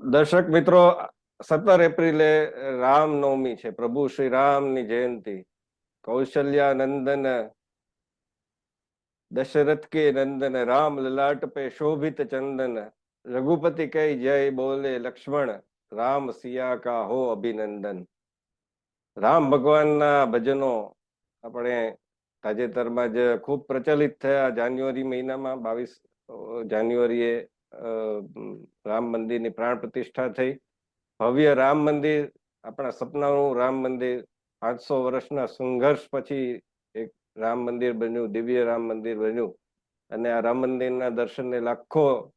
દર્શક મિત્રો, સત્તર એપ્રિલે રામનવમી છે. પ્રભુ શ્રી રામની જયંતિ. કૌશલ્યા નંદન દશરથ કે નંદન, રામ લલાટ પે શોભિત ચંદન, રઘુપતિ કઈ જય બોલે લક્ષ્મણ, રામ સિયા કા હો અભિનંદન. રામ ભગવાનના ભજનો આપણે તાજેતરમાં જ ખૂબ પ્રચલિત થયા. જાન્યુઆરી મહિનામાં બાવીસ જાન્યુઆરીએ રામ મંદિરની પ્રાણ પ્રતિષ્ઠા થઈ. ભવ્ય રામ મંદિર, આપણા સપનાનું રામ મંદિર, પાંચસો વર્ષના સંઘર્ષ પછી એક રામ મંદિર બન્યું, દિવ્ય રામ મંદિર બન્યું. અને આ રામ મંદિરના દર્શનને લાખો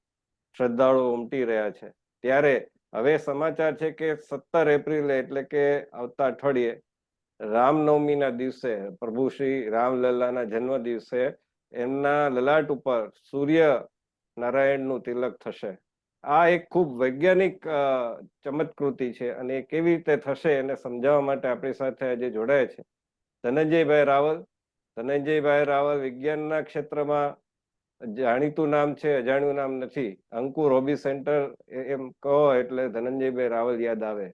શ્રદ્ધાળુઓ ઉમટી રહ્યા છે. ત્યારે હવે સમાચાર છે કે સત્તર એપ્રિલે એટલે કે આવતા અઠવાડિયે રામનવમીના દિવસે, પ્રભુ શ્રી રામલલ્લાના જન્મ દિવસે એમના લલાટ ઉપર સૂર્ય નારાયણનું તિલક થશે. આ એક ખૂબ વૈજ્ઞાનિક ચમત્કૃતિ છે અને એ કેવી રીતે થશે એને સમજાવવા માટે આપણી સાથે આજે જોડાય છે. ધનંજયભાઈ રાવલ ધનંજયભાઈ રાવલ વિજ્ઞાનના ક્ષેત્રમાં જાણીતું નામ છે, અજાણ્યું નામ નથી. અંકુર હોબી સેન્ટર એમ કહો એટલે ધનંજયભાઈ રાવલ યાદ આવે.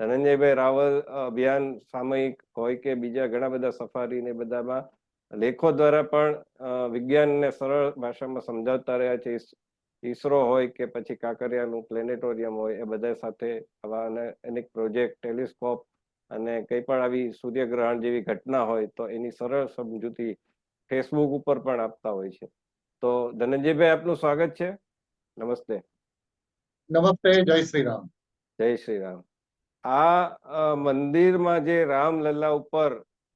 ધનંજયભાઈ રાવલ અભિયાન સામયિક હોય કે બીજા ઘણા બધા સફારી ને બધામાં લેખો દ્વારા પણ વિજ્ઞાનને સરળ ભાષામાં સમજાવતા રહ્યા છે. ઈસરો હોય કે પછી કાંકરિયાનું પ્લેનેટોરિયમ હોય એ બધા સાથે આવા અનેક પ્રોજેક્ટ ટેલિસ્કોપ અને કંઈ પણ આવી સૂર્યગ્રહણ જેવી ઘટના હોય તો એની સરળ સમજૂતી ફેસબુક ઉપર પણ આપતા હોય છે. તો ધનંજયભાઈ આપનું સ્વાગત છે. નમસ્તે. નમસ્તે જય શ્રી રામ. જય શ્રી રામ. આ મંદિરમાં જે રામલલ્લા ઉપર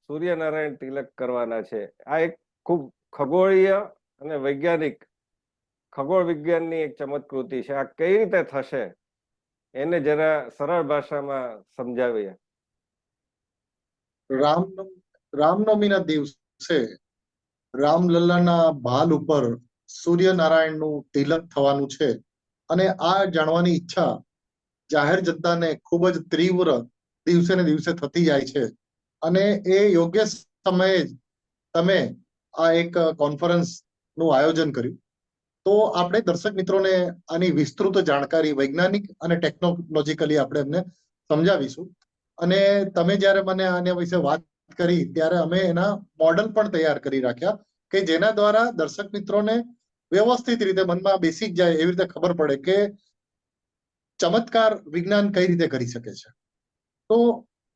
સૂર્યનારાયણ તિલક કરવાના છે. આ એક ખૂબ ખગોળીય અને વૈજ્ઞાનિક, ખગોળ વિજ્ઞાનની એક ચમત્કૃતિ છે. આ કઈ રીતે થશે એને જરા સરળ ભાષામાં સમજાવીએ. રામ રામનવમીના દિવસે રામલલ્લાના ભાલ ઉપર સૂર્યનારાયણનું તિલક થવાનું છે અને આ જાણવાની ઈચ્છા જાહેર જનતાને ખૂબ જ તીવ્ર દિવસે ને દિવસે થતી જાય છે. અને એ યોગ્ય સમયે જ તમે આ એક કોન્ફરન્સનું આયોજન કર્યું. તો આપણે દર્શક મિત્રોને આની વિસ્તૃત જાણકારી, વૈજ્ઞાનિક અને ટેકનોલોજીકલી આપણે એમને સમજાવીશું. અને તમે જ્યારે મને આના વિશે વાત કરી, ત્યારે અમે એના મોડલ પણ તૈયાર કરી રાખ્યા કે જેના દ્વારા દર્શક મિત્રોને વ્યવસ્થિત રીતે મનમાં બેસી જ જાય એવી રીતે ખબર પડે કે ચમત્કાર વિજ્ઞાન કઈ રીતે કરી શકે છે. તો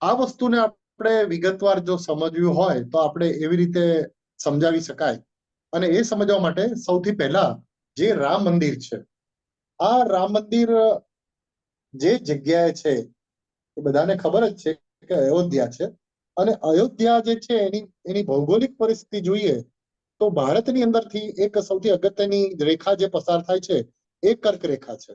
આ વસ્તુને આપણે વિગતવાર જો સમજવું હોય તો આપણે એવી રીતે સમજાવી શકાય. અને એ સમજવા માટે સૌથી પહેલા જે રામ મંદિર છે આ રામ મંદિર જે જગ્યાએ છે એ બધાને ખબર જ છે કે અયોધ્યા છે. અને અયોધ્યા જે છે એની એની ભૌગોલિક પરિસ્થિતિ જોઈએ તો ભારતની અંદરથી એક સૌથી અગત્યની રેખા જે પસાર થાય છે એ કર્ક રેખા છે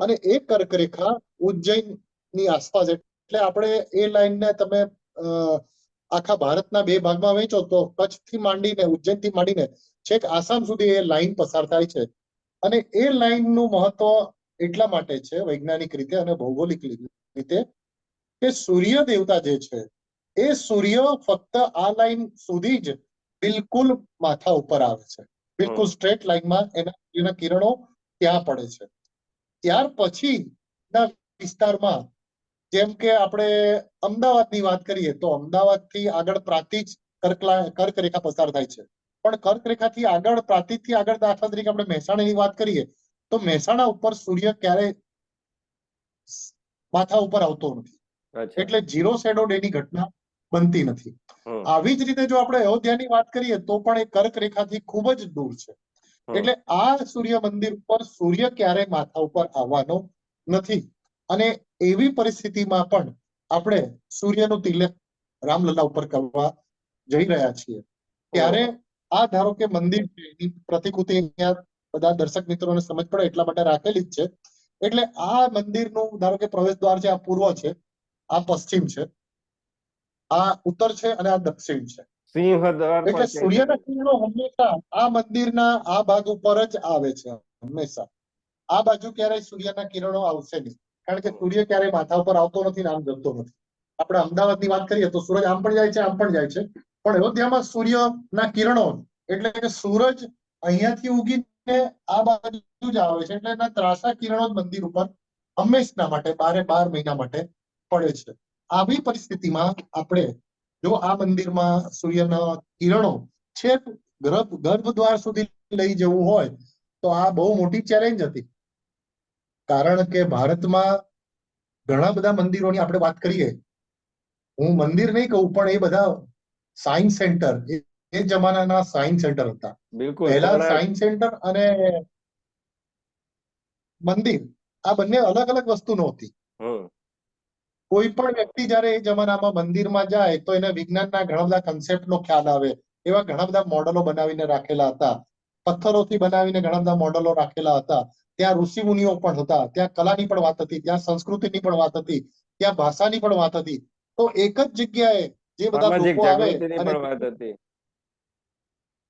અને એ કર્ક રેખા ઉજ્જૈનની આસપાસ એટલે આપણે એ લાઈનને તમે આખા ભારતના બે ભાગમાં વહેંચો તો કચ્છથી માંડીને ઉજ્જૈનથી માંડીને છેક આસામ સુધી એ લાઈન પસાર થાય છે. અને એ લાઈનનું મહત્વ એટલા માટે છે વૈજ્ઞાનિક રીતે અને ભૌગોલિક રીતે કે સૂર્ય દેવતા જે છે એ સૂર્ય ફક્ત આ લાઈન સુધી જ બિલકુલ માથા ઉપર આવે છે. બિલકુલ સ્ટ્રેટ લાઈનમાં એના સૂર્યના કિરણો ત્યાં પડે છે. ત્યાર પછી ના વિસ્તારમાં જેમ કે આપણે અમદાવાદની વાત કરીએ તો અમદાવાદથી આગળ પ્રાંતિજ કર્કલા કર્ક રેખા પસાર થાય છે. પણ કર્ક રેખાથી આગળ પ્રાંતિજથી આગળ દાખલા તરીકે આપણે મહેસાણાની વાત કરીએ તો મહેસાણા ઉપર સૂર્ય ક્યારે માથા ઉપર આવતો નથી. એટલે ઝીરો શેડો ડે ની ઘટના બનતી નથી. આવી જ રીતે જો આપણે અયોધ્યાની વાત કરીએ તો પણ એ કર્ક રેખાથી ખૂબ જ દૂર છે. એટલે આ સૂર્ય મંદિર ઉપર સૂર્ય ક્યારેય માથા ઉપર આવવાનો નથી. અને એવી પરિસ્થિતિમાં પણ આપણે સૂર્યનું તિલક રામલલા ઉપર કરવા જઈ રહ્યા છીએ. ત્યારે આ ધારો કે મંદિર છે એની પ્રતિકૃતિ અહીંયા બધા દર્શક મિત્રોને સમજ પડે એટલા માટે રાખેલી જ છે. એટલે આ મંદિરનું ધારો કે પ્રવેશ દ્વાર છે આ પૂર્વ છે આ પશ્ચિમ છે આ ઉત્તર છે અને આ દક્ષિણ છે. સિંહ એટલે સૂર્યના કિરણો હંમેશા આ મંદિરના આ ભાગ ઉપર જ આવે છે હંમેશા. આ બાજુ ક્યારેય સૂર્યના કિરણો આવશે નહીં. કારણ કે સૂર્ય ક્યારેય માથા ઉપર આવતો નથી ને આમ જતો નથી. આપણે અમદાવાદની વાત કરીએ તો સૂરજ આમ પણ જાય છે, આમ પણ જાય છે. પણ અયોધ્યામાં સૂર્યના કિરણો એટલે કે સૂરજ અહીંયાથી ઉગીને આ બાજુ જ આવે છે. એટલે એના ત્રાસા કિરણો જ મંદિર ઉપર હંમેશના માટે, બારે બાર મહિના માટે પડે છે. આવી પરિસ્થિતિમાં આપણે જો આ મંદિરમાં સૂર્યના કિરણો છેક ગર્ભ ગર્ભદ્વાર સુધી લઈ જવું હોય, તો આ બહુ મોટી ચેલેન્જ હતી. કારણ કે ભારતમાં ઘણા બધા મંદિરોની આપણે વાત કરીએ હું મંદિર નહીં કહું પણ એ બધા સાયન્સ સેન્ટર એ જમાનાના સાયન્સ સેન્ટર હતા. બિલકુલ. પહેલા સાયન્સ સેન્ટર અને મંદિર આ બંને અલગ અલગ વસ્તુ નહોતી. કોઈ પણ વ્યક્તિ જયારે એ જમાનામાં મંદિરમાં જાય તો એને વિજ્ઞાનના ઘણા બધા કન્સેપ્ટ નો ખ્યાલ આવે એવા ઘણા બધા મોડલો બનાવીને રાખેલા હતા. પથ્થરોથી બનાવીને ઘણા બધા મોડલો રાખેલા હતા. ત્યાં ઋષિ મુનિઓ પણ હતા ત્યાં કલાની પણ વાત હતી ત્યાં સંસ્કૃતિની પણ વાત હતી ત્યાં ભાષાની પણ વાત હતી. તો એક જ જગ્યાએ જે બધા લોકો આવે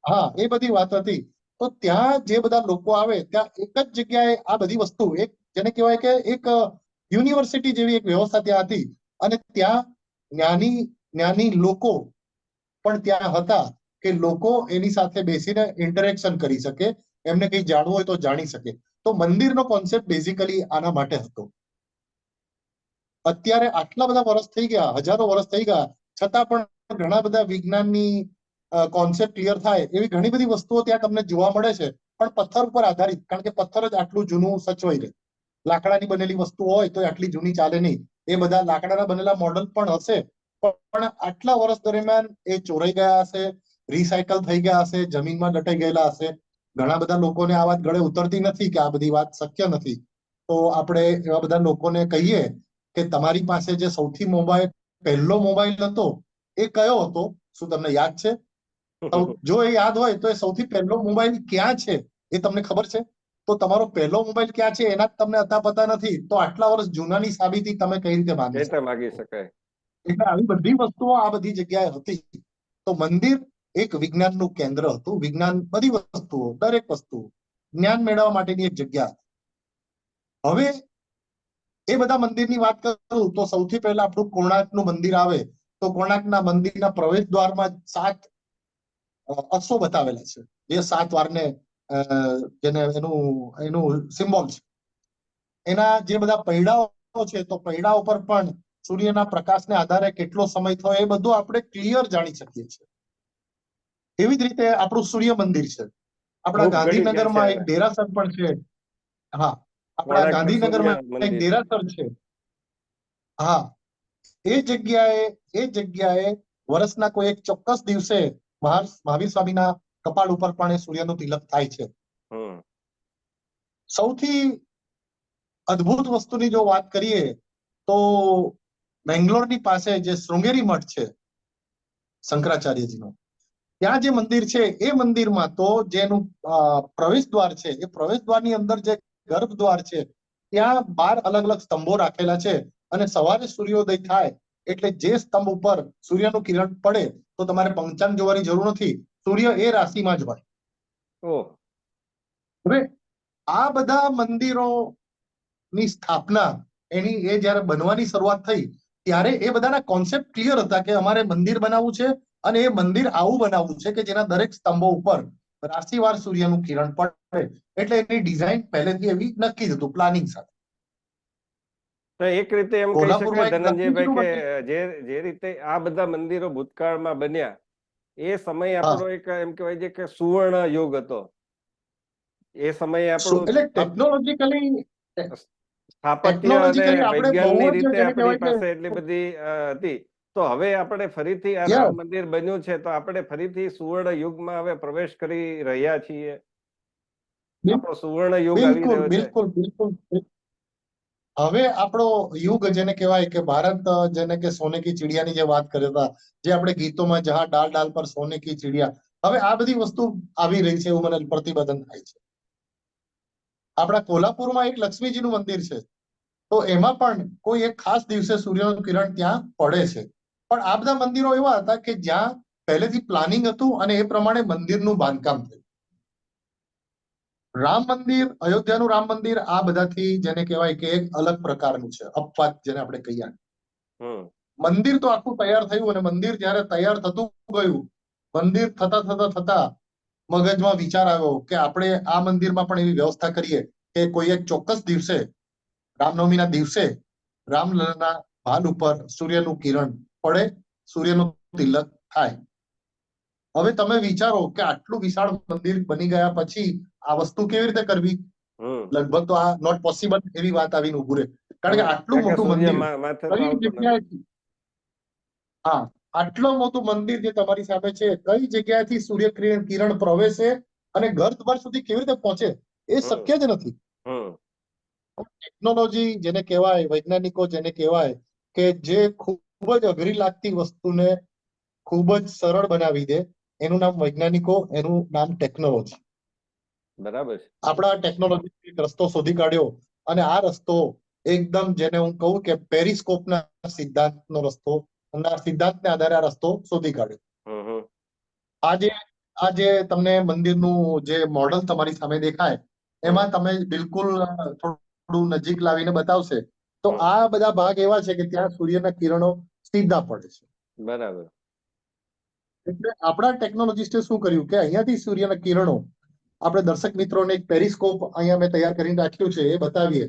હા એ બધી વાત હતી. તો ત્યાં જે બધા લોકો આવે ત્યાં એક જ જગ્યાએ આ બધી વસ્તુ એક જેને કહેવાય કે એક યુનિવર્સિટી જેવી એક વ્યવસ્થા ત્યાં હતી. અને ત્યાં જ્ઞાની જ્ઞાની લોકો પણ ત્યાં હતા કે લોકો એની સાથે બેસીને ઇન્ટરેક્શન કરી શકે એમને કંઈ જાણવું હોય તો જાણી શકે. તો મંદિરનો કોન્સેપ્ટ બેઝિકલી આના માટે હતો. અત્યારે આટલા બધા વર્ષ થઈ ગયા, હજારો વર્ષ થઈ ગયા, છતાં પણ ઘણા બધા વિજ્ઞાનની કોન્સેપ્ટ ક્લિયર થાય એવી ઘણી બધી વસ્તુઓ ત્યાં તમને જોવા મળે છે, પણ પથ્થર ઉપર આધારિત, કારણ કે પથ્થર જ આટલું જૂનું સચવાઈ રહે લાકડાની બનેલી વસ્તુ હોય તો આટલી જૂની ચાલે નહીં. એ બધા લાકડાના બનેલા મોડલ પણ હશે, પણ આટલા વર્ષ દરમિયાન એ ચોરાઈ ગયા હશે રિસાયકલ થઈ ગયા હશે, જમીનમાં દટાઈ ગયેલા હશે ઘણા બધા લોકોને આ વાત ગળે ઉતરતી નથી કે આ બધી વાત શક્ય નથી. તો આપણે એવા બધા લોકોને કહીએ કે તમારી પાસે જે સૌથી મોબાઈલ પહેલો મોબાઈલ હતો એ કયો હતો? શું તમને યાદ છે? જો એ યાદ હોય તો એ સૌથી પહેલો મોબાઈલ ક્યાં છે એ તમને ખબર છે? તો તમારો પહેલો મોબાઈલ ક્યાં છે એના જ તમને અતા પતા નથી. તો આટલા વર્ષ જૂનાની સાબિતી તમે કઈ રીતે શકો? માગી શકાય. એટલે આવી બધી વસ્તુઓ આ બધી જગ્યાએ હતી. તો મંદિર એક વિજ્ઞાનનું કેન્દ્ર હતું. વિજ્ઞાન બધી વસ્તુઓ, દરેક વસ્તુ, જ્ઞાન મેળવવા માટેની એક જગ્યા. હવે એ બધા મંદિરની વાત કરું તો સૌથી પહેલા આપણું કોણાર્કનું મંદિર આવે તો કોણાર્કના મંદિરના પ્રવેશ દ્વારમાં સાત અક્ષો બતાવેલા છે. જે સાત વારને જેને એનું એનું સિમ્બોલ છે. એના જે બધા પૈડાઓ છે તો પૈડા ઉપર પણ સૂર્યના પ્રકાશને આધારે કેટલો સમય થયો એ બધું આપણે ક્લિયર જાણી શકીએ છીએ. એવી જ રીતે આપણું સૂર્ય મંદિર છે. આપણા ગાંધીનગરમાં એક દેરાસર પણ છે. હા આપણા ગાંધીનગરમાં એક દેરાસર છે. હા એ જગ્યાએ એ જગ્યાએ વર્ષના કોઈ એક ચોક્કસ દિવસે મહા- મહાવીર સ્વામીના કપાળ ઉપર પણ એ સૂર્યનું તિલક થાય છે. સૌથી અદ્ભુત વસ્તુની જો વાત કરીએ તો બેંગ્લોરની પાસે જે શૃંગેરી મઠ છે શંકરાચાર્યજીનો ત્યાં જે મંદિર છે એ મંદિરમાં તો જેનું પ્રવેશ દ્વાર છે એ પ્રવેશ દ્વારની અંદર જે ગર્ભદ્વાર છે ત્યાં બાર અલગ અલગ સ્તંભો રાખેલા છે અને સવારે સૂર્યોદય થાય એટલે જે સ્તંભ ઉપર સૂર્યનું કિરણ પડે તો તમારે પંચાંગ જોવાની જરૂર નથી. સૂર્ય એ રાશિમાં જ હોય. હવે આ બધા મંદિરો ની સ્થાપના એની એ જ્યારે બનવાની શરૂઆત થઈ ત્યારે એ બધાના કોન્સેપ્ટ ક્લિયર હતા કે અમારે મંદિર બનાવવું છે અને એ મંદિર આવું બનાવવું છે કે જેના દરેક સ્તંભો ઉપર રાશિવાર સૂર્યનું કિરણ પડે. એટલે એની ડિઝાઇન પહેલેથી એવી નક્કી જ હતું પ્લાનિંગ સાથે. તો એક રીતે એમ કહી શકાય ધનંજયભાઈ કે જે જે રીતે આ બધા મંદિરો ભૂતકાળમાં બન્યા એ સમય આપણો એક એમ કહેવાય છે કે સુવર્ણ યુગ હતો. એ સમયે આપણો એટલે ટેકનોલોજીકલી સ્થાપત્ય અને જ રીતે આપણી પાસે એટલી બધી હતી. તો હવે આપણે ફરીથી આ રામ મંદિર બન્યું છે તો આપણે ફરીથી સુવર્ણ યુગમાં હવે પ્રવેશ કરી રહ્યા છીએ. આપણો સુવર્ણ યુગ આવી બિલકુલ રહ્યો છે. બિલકુલ બિલકુલ હવે આપણો યુગ જેને કહેવાય કે ભારત જેને કે સોને કી ચીડિયાની જે વાત કર્યા હતા જે આપણે ગીતોમાં જહા ડાલ ડાલ પર સોને કી ચિડિયા હવે આ બધી વસ્તુ આવી રહી છે એવું મને પ્રતિબંધન થાય છે. આપણા કોલ્હાપુરમાં એક લક્ષ્મીજીનું મંદિર છે તો એમાં પણ કોઈ એક ખાસ દિવસે સૂર્યનું કિરણ ત્યાં પડે છે. પણ આ બધા મંદિરો એવા હતા કે જ્યાં પહેલેથી પ્લાનિંગ હતું અને એ પ્રમાણે મંદિરનું બાંધકામ થયું. રામ મંદિર અયોધ્યાનું રામ મંદિર આ બધાથી જેને કહેવાય કે એક અલગ પ્રકારનું છે અપવાદ જેને આપણે કહીએ. મંદિર તો આખું તૈયાર થયું અને મંદિર જ્યારે તૈયાર થતું ગયું મંદિર થતા થતા થતા મગજમાં વિચાર આવ્યો કે આપણે આ મંદિરમાં પણ એવી વ્યવસ્થા કરીએ કે કોઈ એક ચોક્કસ દિવસે રામનવમીના દિવસે રામલલ્લાના ભાલ ઉપર સૂર્યનું કિરણ પડે સૂર્યનો તિલક થાય. હવે તમે વિચારો કે આટલું વિશાળ મંદિર બની ગયા પછી આ વસ્તુ કેવી રીતે કરવી? લગભગ તો આ નોટ પોસિબલ એવી વાત આવીને ઉભું રહે. કારણ કે આટલું મોટું મંદિર હા આટલું મોટું મંદિર જે તમારી સામે છે કઈ જગ્યાએથી સૂર્ય કિરણ પ્રવેશે અને ઘર દ્વાર સુધી કેવી રીતે પહોંચે એ શક્ય જ નથી. ટેકનોલોજી જેને કહેવાય વૈજ્ઞાનિકો જેને કહેવાય કે જે ખૂબ જ અઘરી લાગતી વસ્તુને ખૂબ જ સરળ બનાવી દે. એનું નામ વૈજ્ઞાનિકો એનું નામ ટેકનોલોજી બરાબર આપણા ટેકનોલોજી એક રસ્તો શોધી કાઢ્યો અને આ રસ્તો એકદમ જેને હું કહું કે પેરિસ્કોપના સિદ્ધાંતનો રસ્તો ના સિદ્ધાંતને આધારે આ રસ્તો શોધી કાઢ્યો. આજે આજે આ જે તમને મંદિરનું જે મોડલ તમારી સામે દેખાય એમાં તમે બિલકુલ થોડું નજીક લાવીને બતાવશે તો આ બધા ભાગ એવા છે કે ત્યાં સૂર્યના કિરણો સીધા પડે છે. બરાબર. એટલે આપણા ટેકનોલોજીસ્ટે શું કર્યું કે અહીંયાથી સૂર્યના કિરણો આપણે દર્શક મિત્રોને એક પેરિસ્કોપ અહીંયા મેં તૈયાર કરીને રાખ્યું છે એ બતાવીએ.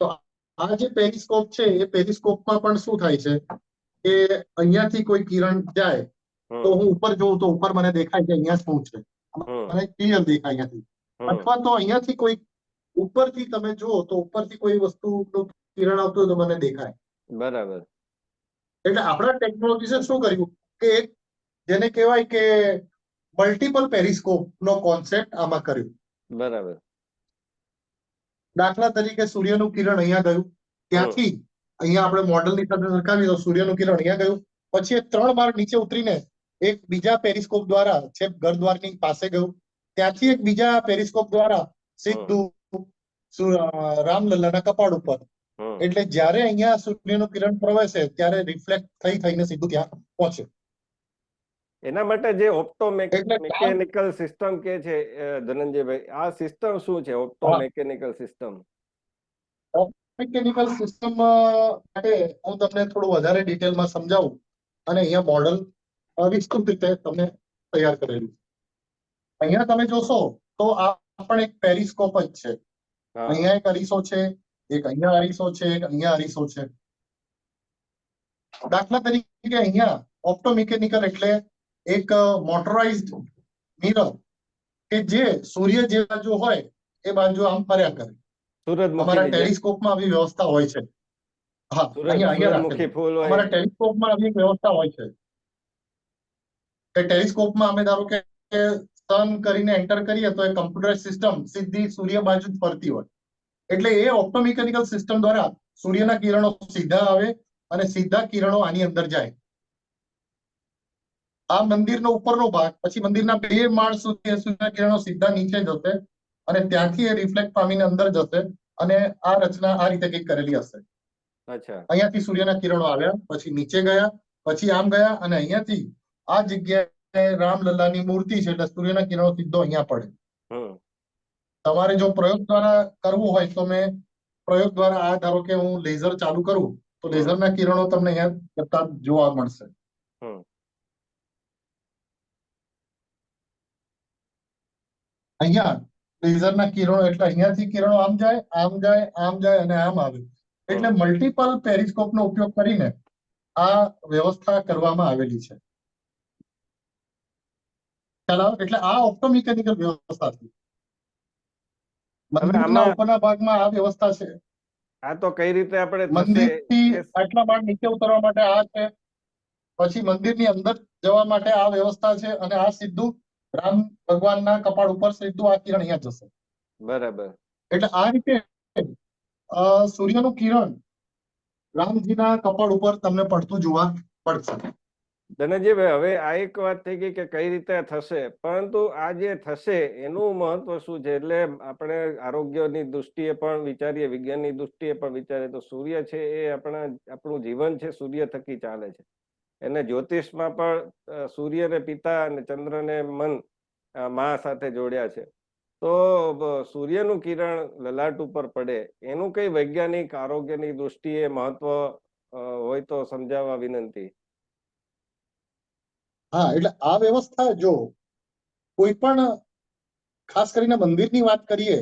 તો આ જે પેરિસ્કોપ છે એ પેરિસ્કોપમાં પણ શું થાય છે કે અહીંયાથી કોઈ કિરણ જાય તો હું ઉપર જોઉં તો ઉપર મને દેખાય કે અહીંયા શું છે. મને ક્લિયર દેખાય અહીંયાથી. અથવા તો અહીંયાથી કોઈ ઉપરથી તમે જુઓ તો ઉપરથી કોઈ વસ્તુનું કિરણ આવતું હોય તો મને દેખાય. બરાબર. એટલે આપણા ટેકનોલોજી શું કર્યું? કે એક જેને કહેવાય કે મલ્ટિપલ પેરિસ્કોપ નો કોન્સેપ્ટ આમાં કર્યું. બરાબર. દાખલા તરીકે સૂર્યનું કિરણ અહીંયા ગયું. ત્યાંથી અહીંયા આપણે મોડલની સાથે સરખાવીએ તો સૂર્યનું કિરણ અહીંયા ગયું. પછી ત્રણ માર નીચે ઉતરીને એક બીજા પેરિસ્કોપ દ્વારા છે ઘર દ્વારની પાસે ગયું. ત્યાંથી એક બીજા પેરિસ્કોપ દ્વારા સીધું રામલલ્લાના કપાળ ઉપર. એટલે જ્યારે અહીંયા સૂર્યનું કિરણ પ્રવેશે ત્યારે રિફ્લેક્ટ થઈ થઈને સીધું ત્યાં પહોંચે. એના માટે જે ઓપ્ટો મિકેનિકલ સિસ્ટમ કે છે ધનંજયભાઈ આ સિસ્ટમ શું છે opto mechanical system mechanical system માટે હું તમને થોડું વધારે ડિટેલમાં સમજાવું અને અહીંયા મોડલ વિસ્તૃત રીતે તમને તૈયાર કરેલું. અહીંયા તમે જોશો તો આ પણ એક પેરિસ્કોપ જ છે. અહીંયા એક અરીસો છે એક અહીંયા અરીસો છે એક અહીંયા અરીસો છે. દાખલા તરીકે અહીંયા ઓપ્ટોમિકેનિકલ એટલે એક મોટરાઇઝડ મિરર કે જે સૂર્ય જે બાજુ હોય એ બાજુ આમ ફર્યા કરે. અમારા ટેલિસ્કોપમાં આવી વ્યવસ્થા હોય છે. હા અહીંયા અહીંયા અમારા ટેલિસ્કોપમાં આવી વ્યવસ્થા હોય છે. કે ટેલિસ્કોપમાં અમે ધારો કે સન કરીને એન્ટર કરીએ તો એ કમ્પ્યુટર સિસ્ટમ સીધી સૂર્ય બાજુ જ ફરતી હોય. એટલે એ ઓપ્ટોમિકેનિકલ સિસ્ટમ દ્વારા સૂર્યના કિરણો સીધા આવે અને સીધા કિરણો આની અંદર જાય. આ મંદિરનો ઉપરનો ભાગ પછી મંદિરના બે માળ સુધી સૂર્યના કિરણો સીધા નીચે જશે અને ત્યાંથી એ રિફ્લેક્ટ પામીને અંદર જશે અને આ રચના આ રીતે કંઈક કરેલી હશે. અચ્છા. અહીંયાથી સૂર્યના કિરણો આવ્યા પછી નીચે ગયા પછી આમ ગયા અને અહીંયાથી આ જગ્યાએ રામલલ્લાની મૂર્તિ છે એટલે સૂર્યના કિરણો સીધો અહીંયા પડે. તમારે જો પ્રયોગ દ્વારા કરવું હોય તો મેં પ્રયોગ દ્વારા આ ધારો કે હું લેઝર ચાલુ કરું તો લેઝરના કિરણો તમને અહીંયા જતા જોવા મળશે. અહીંયા લેઝરના કિરણો એટલે અહીંયાથી કિરણો આમ જાય આમ જાય આમ જાય અને આમ આવે. એટલે મલ્ટિપલ પેરિસ્કોપનો ઉપયોગ કરીને આ વ્યવસ્થા કરવામાં આવેલી છે. ખ્યાલ એટલે આ ઓપ્ટોમિકેનિકલ વ્યવસ્થા છે. મંદિરના ઉપરના ભાગમાં આ વ્યવસ્થા છે. આ તો કઈ રીતે આપણે મંદિરથી આટલા ભાગ નીચે ઉતરવા માટે આ છે. પછી મંદિરની અંદર જવા માટે આ વ્યવસ્થા છે અને આ સીધું રામ ભગવાનના કપાળ ઉપર સીધું આ કિરણ અહીંયા જશે. બરાબર. એટલે આ રીતે સૂર્યનું કિરણ રામજીના કપાળ ઉપર તમને પડતું જોવા પડશે ધનંજયભાઈ, હવે આ એક વાત થઈ ગઈ કે કઈ રીતે થશે? પરંતુ આ જે થશે એનું મહત્વ શું છે? એટલે આપણે આરોગ્યની દૃષ્ટિએ પણ વિચારીએ, વિજ્ઞાનની દૃષ્ટિએ પણ વિચારીએ, તો સૂર્ય છે એ આપણા, આપણું જીવન છે, સૂર્ય થકી ચાલે છે. એને જ્યોતિષમાં પણ સૂર્યને પિતા અને ચંદ્રને મન મા સાથે જોડ્યા છે. તો સૂર્યનું કિરણ લલાટ ઉપર પડે, એનું કઈ વૈજ્ઞાનિક આરોગ્યની દૃષ્ટિએ મહત્વ હોય તો સમજાવવા વિનંતી. હા, એટલે આ વ્યવસ્થા જો કોઈ પણ ખાસ કરીને મંદિરની વાત કરીએ,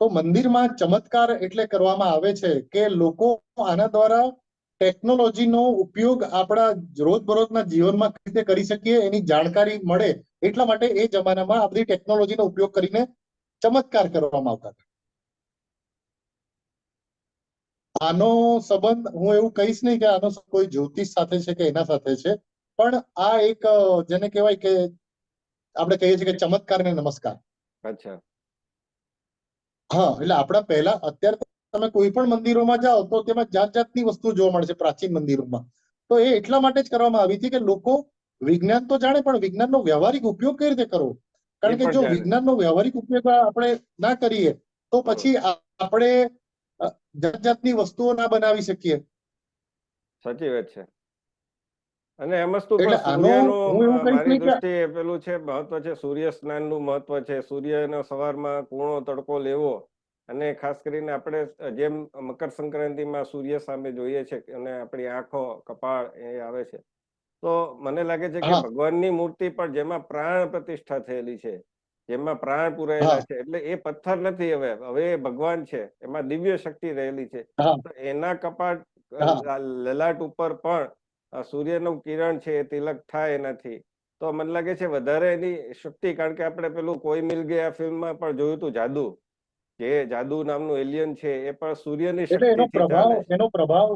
તો મંદિરમાં ચમત્કાર એટલે કરવામાં આવે છે કે લોકો આના દ્વારા ટેકનોલોજીનો ઉપયોગ આપણા રોજબરોજના જીવનમાં કઈ રીતે કરી શકીએ એની જાણકારી મળે એટલા માટે એ જમાનામાં આ બધી ટેકનોલોજીનો ઉપયોગ કરીને ચમત્કાર કરવામાં આવતા હતા. આનો સંબંધ હું એવું કહીશ નહીં કે આનો કોઈ જ્યોતિષ સાથે છે કે એના સાથે છે. પણ આ એક જેને કહેવાય કે આપણે કહીએ છીએ કે ચમત્કાર ને નમસ્કાર. અચ્છા. હા એટલે આપણા પહેલા અત્યારે તમે કોઈ પણ મંદિરોમાં જાઓ તો તેમાં જાત જાતની વસ્તુ જોવા મળે છે પ્રાચીન મંદિરોમાં. તો એ એટલા માટે જ કરવામાં આવી હતી કે લોકો વિજ્ઞાન તો જાણે પણ વિજ્ઞાનનો વ્યવહારિક ઉપયોગ કઈ રીતે કરવો? કારણ કે જો વિજ્ઞાનનો વ્યવહારિક ઉપયોગ આપણે ના કરીએ તો પછી આપણે જાત જાતની વસ્તુઓ ના બનાવી શકીએ. સાચી વાત છે. અને એમ વસ્તુ મારી પેલું છે મહત્વ છે સૂર્ય સ્નાનનું મહત્વ છે. સૂર્યનો સવારમાં કૂણો તડકો લેવો અને ખાસ કરીને આપણે જેમ મકર સંક્રાંતિમાં સૂર્ય સામે જોઈએ છે અને આપણી આંખો કપાળ એ આવે છે. તો મને લાગે છે કે ભગવાનની મૂર્તિ પણ જેમાં પ્રાણ પ્રતિષ્ઠા થયેલી છે જેમાં પ્રાણ પુરાયેલા છે એટલે એ પથ્થર નથી હવે. હવે એ ભગવાન છે એમાં દિવ્ય શક્તિ રહેલી છે. તો એના. આ લલાટ ઉપર પણ સૂર્યનું કિરણ છે એ તિલક થાય એનાથી તો મને લાગે છે વધારે એની શક્તિ કારણ કે આપણે પેલું કોઈ મિલ ગયા ફિલ્મમાં પણ જોયું હતું જાદુ. જે જાદુ નામનું એલિયન છે એ પણ સૂર્યની એટલે એનો પ્રભાવ એનો પ્રભાવ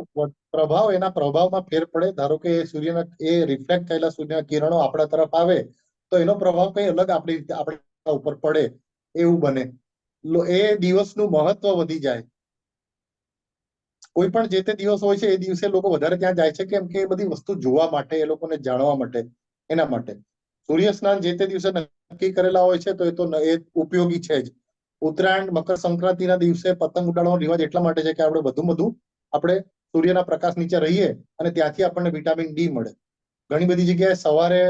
પ્રભાવ એના પ્રભાવમાં ફેર પડે ધારો કે સૂર્યના એ રિફ્લેક્ટ થયેલા સૂર્યના કિરણો આપણા તરફ આવે તો એનો પ્રભાવ કઈ અલગ આપણી આપણા ઉપર પડે એવું બને. એ દિવસનું મહત્વ વધી જાય. કોઈ પણ જે તે દિવસ હોય છે, એ દિવસે લોકો વધારે ત્યાં જાય છે, કેમ કે એ બધી વસ્તુ જોવા માટે, એ લોકોને જાણવા માટે, એના માટે. સૂર્ય સ્નાન જે તે દિવસે નક્કી કરેલા હોય છે, તો એ તો એ ઉપયોગી છે જ. ઉત્તરાયણ, મકર સંક્રાંતિના દિવસે પતંગ ઉડાડવાનો રિવાજ એટલા માટે છે કે આપણે વધુ વધુ આપણે સૂર્યના પ્રકાશ નીચે રહીએ અને ત્યાંથી આપણને વિટામિન ડી મળે. ઘણી બધી જગ્યાએ સવારે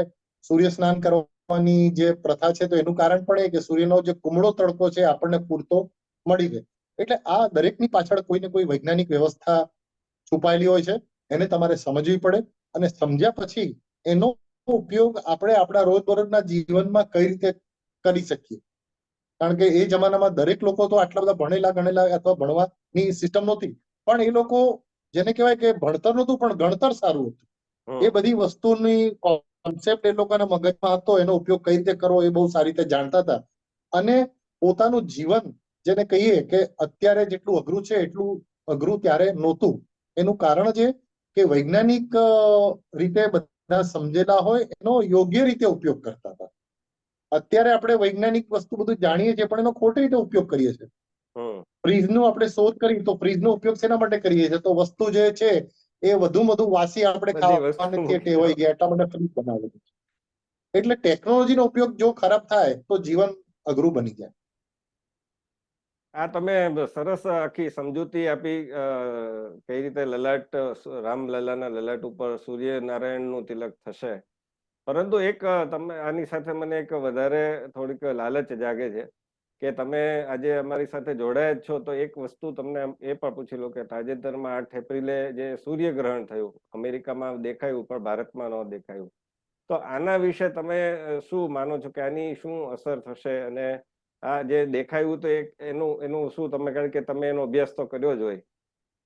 સૂર્ય સ્નાન કરવાની જે પ્રથા છે, તો એનું કારણ પણ એ કે સૂર્યનો જે કુમળો તડકો છે, આપણને પૂરતો મળી રહે. એટલે આ દરેકની પાછળ કોઈને કોઈ વૈજ્ઞાનિક વ્યવસ્થા છુપાયેલી હોય છે એને તમારે સમજવી પડે અને સમજ્યા પછી એનો ઉપયોગ આપણે આપણા રોજબરોજના જીવનમાં કઈ રીતે કરી શકીએ. કારણ કે એ જમાનામાં દરેક લોકો તો આટલા બધા ભણેલા ગણેલા અથવા ભણવાની સિસ્ટમ નહોતી પણ એ લોકો જેને કહેવાય કે ભણતર નહોતું પણ ગણતર સારું હતું. એ બધી વસ્તુની કોન્સેપ્ટ એ લોકોના મગજમાં હતો એનો ઉપયોગ કઈ રીતે કરવો એ બહુ સારી રીતે જાણતા હતા. અને પોતાનું જીવન જેને કહીએ કે અત્યારે જેટલું અઘરું છે એટલું અઘરું ત્યારે નહોતું. એનું કારણ છે કે વૈજ્ઞાનિક રીતે બધા સમજેલા હોય એનો યોગ્ય રીતે ઉપયોગ કરતા હતા. અત્યારે આપણે વૈજ્ઞાનિક વસ્તુ બધું જાણીએ છીએ પણ એનો ખોટી રીતે ઉપયોગ કરીએ છીએ. હમ. ફ્રીજનો આપણે શોધ કરી તો ફ્રીજનો ઉપયોગ શેના માટે કરીએ છીએ? તો વસ્તુ જે છે એ વધુ વધુ વાસી આપણે ખાવાની ટેવાઈ ગયા એટલા માટે ફ્રીજ બનાવેલું છે. એટલે ટેકનોલોજીનો ઉપયોગ જો ખરાબ થાય તો જીવન અઘરું બની જાય. આ તમે સરસ આખી સમજૂતી આપી કઈ રીતે લલાટ રામ રામલલાના લલાટ ઉપર સૂર્યનારાયણનું તિલક થશે. પરંતુ એક તમે, આની સાથે મને એક વધારે થોડીક લાલચ જાગે છે કે તમે આજે અમારી સાથે જોડાયા જ છો તો એક વસ્તુ તમને એ પણ પૂછી લો કે તાજેતરમાં આઠ એપ્રિલે જે સૂર્યગ્રહણ થયું, અમેરિકામાં દેખાયું પણ ભારતમાં ન દેખાયું. તો આના વિશે તમે શું માનો છો કે આની શું અસર થશે અને આ જે દેખાયું તો એક એનું એનું શું તમે, કારણ કે તમે એનો અભ્યાસ તો કર્યો જ હોય.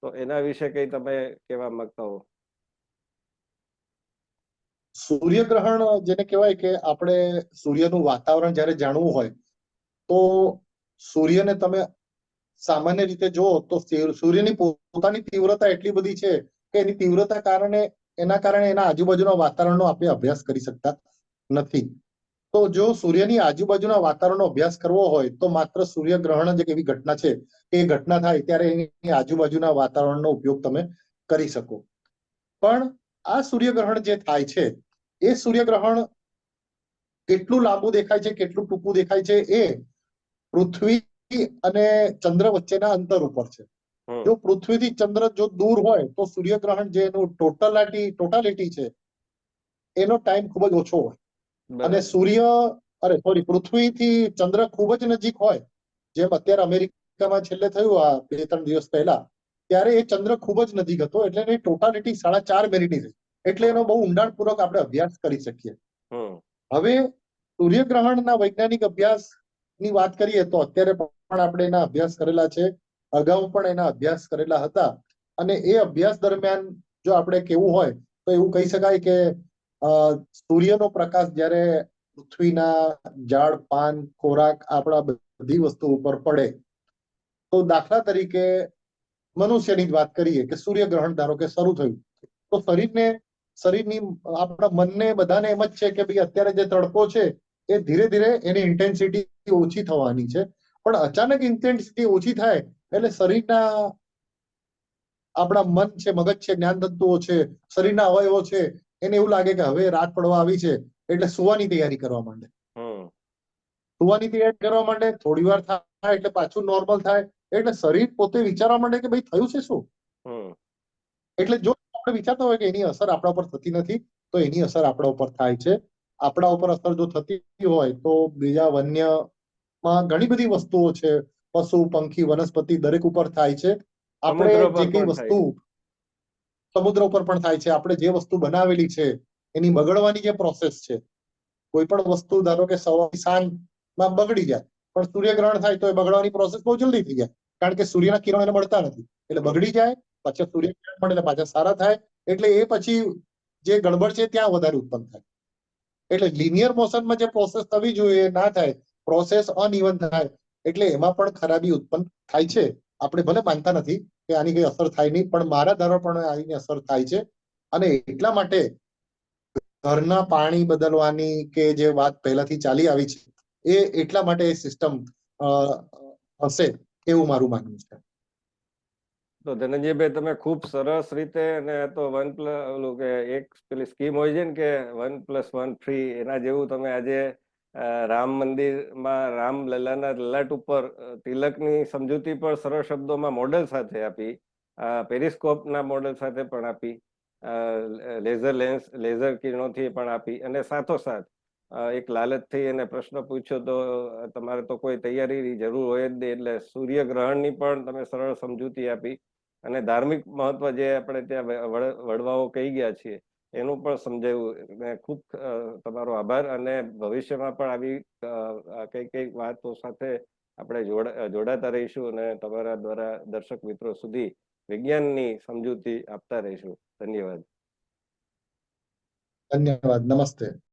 તો એના વિશે કઈ તમે કહેવા માંગતા હો? સૂર્યગ્રહણ જેને કહેવાય કે આપણે સૂર્યનું વાતાવરણ જ્યારે જાણવું હોય, તો સૂર્યને તમે સામાન્ય રીતે જુઓ તો સૂર્ય- સૂર્યની પોતાની તીવ્રતા એટલી બધી છે કે એની તીવ્રતા કારણે, એના કારણે એના આજુબાજુના વાતાવરણનો આપણે અભ્યાસ કરી શકતા નથી. તો જો સૂર્યની આજુબાજુના વાતાવરણનો અભ્યાસ કરવો હોય તો માત્ર સૂર્યગ્રહણ જ એક એવી ઘટના છે એ ઘટના થાય ત્યારે એની આજુબાજુના વાતાવરણનો ઉપયોગ તમે કરી શકો. પણ આ સૂર્યગ્રહણ જે થાય છે એ સૂર્યગ્રહણ કેટલું લાંબુ દેખાય છે કેટલું ટૂંકું દેખાય છે એ પૃથ્વી અને ચંદ્ર વચ્ચેના અંતર ઉપર છે. જો પૃથ્વીથી ચંદ્ર જો દૂર હોય તો સૂર્યગ્રહણ જે એનું ટોટલાટી ટોટાલિટી છે એનો ટાઈમ ખૂબ જ ઓછો હોય. અને સૂર્ય અરે સોરી પૃથ્વીથી ચંદ્ર ખૂબ જ નજીક હોય જેમ અત્યારે અમેરિકામાં છેલ્લે થયું આ બે ત્રણ દિવસ પહેલા ત્યારે એ ચંદ્ર ખૂબ જ નજીક હતો એટલે એની ટોટાલિટી સાડા ચાર મિનિટની થઈ એટલે એનો બહુ ઊંડાણપૂર્વક આપણે અભ્યાસ કરી શકીએ. હવે સૂર્યગ્રહણના વૈજ્ઞાનિક અભ્યાસની વાત કરીએ તો અત્યારે પણ આપણે એના અભ્યાસ કરેલા છે. અગાઉ પણ એના અભ્યાસ કરેલા હતા. અને એ અભ્યાસ દરમિયાન જો આપણે કેવું હોય તો એવું કહી શકાય કે સૂર્યનો પ્રકાશ જ્યારે પૃથ્વીના ઝાડ પાન, ખોરાક આપણા બધી વસ્તુ ઉપર પડે, તો દાખલા તરીકે મનુષ્યની જ વાત કરીએ કે સૂર્યગ્રહણ ધારો કે શરૂ થયું, તો શરીરને, શરીરની આપણા મનને બધાને એમ જ છે કે ભાઈ અત્યારે જે તડકો છે, એ ધીરે ધીરે એની ઇન્ટેન્સિટી ઓછી થવાની છે, પણ અચાનક ઇન્ટેન્સિટી ઓછી થાય એટલે શરીરના આપણા મન છે, મગજ છે જ્ઞાન તત્વો છે, શરીરના અવયવો છે એને એવું લાગે કે હવે રાત પડવા આવી છે એટલે સુવાની તૈયારી કરવા માંડે. સુવાની તૈયારી કરવા માંડે થોડી વાર થાય એટલે પાછું નોર્મલ થાય એટલે શરીર પોતે વિચારવા માંડે કે ભાઈ થયું છે શું? એટલે જો આપણે વિચારતા હોય કે એની અસર આપણા ઉપર થતી નથી તો એની અસર આપણા ઉપર થાય છે. આપણા ઉપર અસર જો થતી હોય તો બીજા વન્યમાં ઘણી બધી વસ્તુઓ છે. પશુ પંખી વનસ્પતિ દરેક ઉપર થાય છે. આપણે જે કઈ વસ્તુ સમુદ્ર ઉપર પણ થાય છે. આપણે જે વસ્તુ બનાવેલી છે, એની બગડવાની જે પ્રોસેસ છે, કોઈ પણ વસ્તુ ધારો કે સવારથી સાંજમાં બગડી જાય, પણ સૂર્યગ્રહણ થાય તો એ બગડવાની પ્રોસેસ બહુ જલ્દી થઈ જાય. કારણ કે સૂર્યના કિરણ એને મળતા નથી. એટલે બગડી જાય, પાછા સૂર્યગ્રહણ મળે એટલે પાછા સારા થાય, એટલે એ પછી જે ગડબડ છે ત્યાં વધારે ઉત્પન્ન થાય. એટલે લિનિયર મોશનમાં જે પ્રોસેસ થવી જોઈએ ના થાય. પ્રોસેસ અનઇવન થાય. એટલે એમાં પણ ખરાબી ઉત્પન્ન થાય છે. આપણે ભલે માનતા નથી કે આની કઈ અસર થાય નહીં, પણ મારા દ્વારા પણ આની અસર થાય છે. અને એટલા માટે ઘરના પાણી બદલવાની કે જે વાત પહેલાથી ચાલી આવી છે, એ એટલા માટે એ સિસ્ટમ હશે એવું મારું માનવું છે. તો ધનંજયભાઈ, તમે ખૂબ સરસ રીતે અને તો વન પ્લસ, ઓલું કે એક પેલી સ્કીમ હોય છે ને કે વન પ્લસ વન ફ્રી એના જેવું તમે આજે રામ મંદિરમાં રામ લલ્લાના લલાટ ઉપર તિલકની સમજૂતી પણ સરળ શબ્દોમાં મોડેલ સાથે આપી પેરિસ્કોપના મોડેલ સાથે પણ આપી લેઝર લેન્સ, લેઝર કિરણોથી પણ આપી અને સાથોસાથ એક લાલચથી એને પ્રશ્ન પૂછ્યો તો તમારે તો કોઈ તૈયારીની જરૂર હોય જ નહીં એટલે સૂર્યગ્રહણની પણ તમે સરળ સમજૂતી આપી અને ધાર્મિક મહત્વ જે આપણે ત્યાં વડવાઓ કહી ગયા છીએ એનું પણ સમજાયું ખૂબ તમારો આભાર અને ભવિષ્યમાં પણ આવી કઈ કઈ વાતો સાથે આપણે જોડાતા રહીશું અને તમારા દ્વારા દર્શક મિત્રો સુધી વિજ્ઞાનની સમજૂતી આપતા રહીશું. ધન્યવાદ. ધન્યવાદ. નમસ્તે.